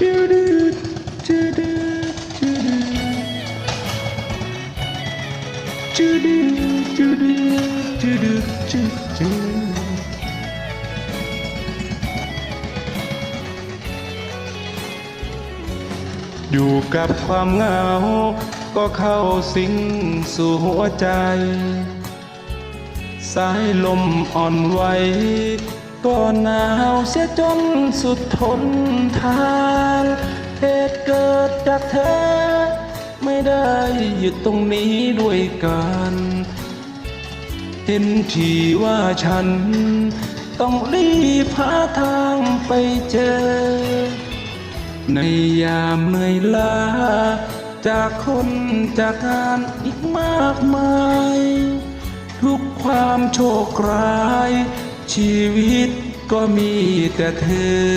จูดูจูดูจูดูจูดูจูดูจูดูจูดูอยู่กับความเหงา ก็เข้าสิงสู่หัวใจ สายลมอ่อนไหว ก็หนาวเสียจนสุดทนทานเหตุเกิดจากเธอ ไม่ได้อยู่ตรงนี้ด้วยกันเห็นทีว่าฉัน ต้องรีบหาทางไปเจอ ในยามเหนื่อยล้าจากคนจากงานอีกมากมาย ทุกความโชคร้าย ชีวิตก็มีแต่เธอ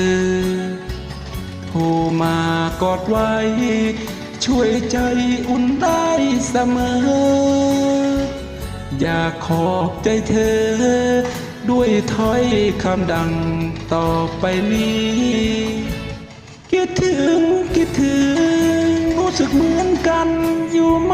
โทรมากอดไว้ ช่วยใจอุ่นได้เสมอ อยากขอบใจเธอ ด้วยถ้อยคำดังต่อไปนี้ คิดถึงคิดถึง รู้สึกเหมือนกันอยู่ไหม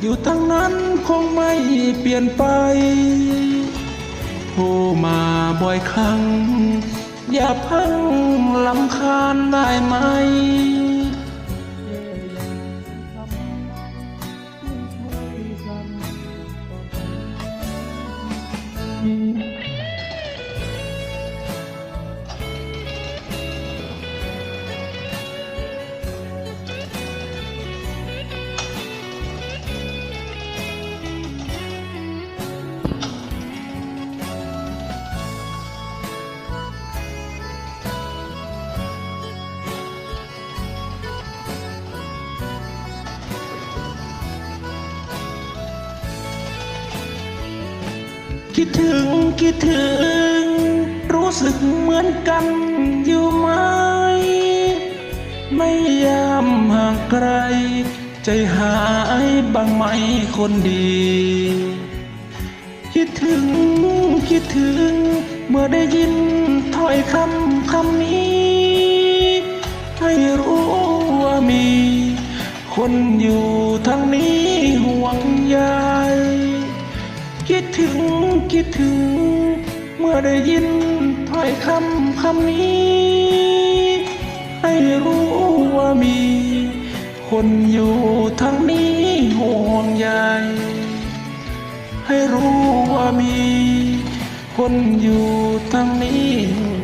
อยู่ทางนั้นคงไม่เปลี่ยนไปโทรมาบ่อยครั้ง อย่าพังลำคาญได้ไหม คิดถึงคิดถึง รู้สึกเหมือนกันอยู่ไหม ไม่ยามห่างไกล ใจหายบ้างไหมคนดี คิดถึงคิดถึง เมื่อได้ยินถ้อยคำคำนี้ ให้รู้ว่ามี คนอยู่ทางนี้ห่วงใย คิดถึงคิดถึง เมื่อได้ยินถ้อยคำคำนี้ ให้รู้ว่ามี คนอยู่ทางนี้ห่วงใยให้รู้ว่ามี คนอยู่ทางนี้ห่วง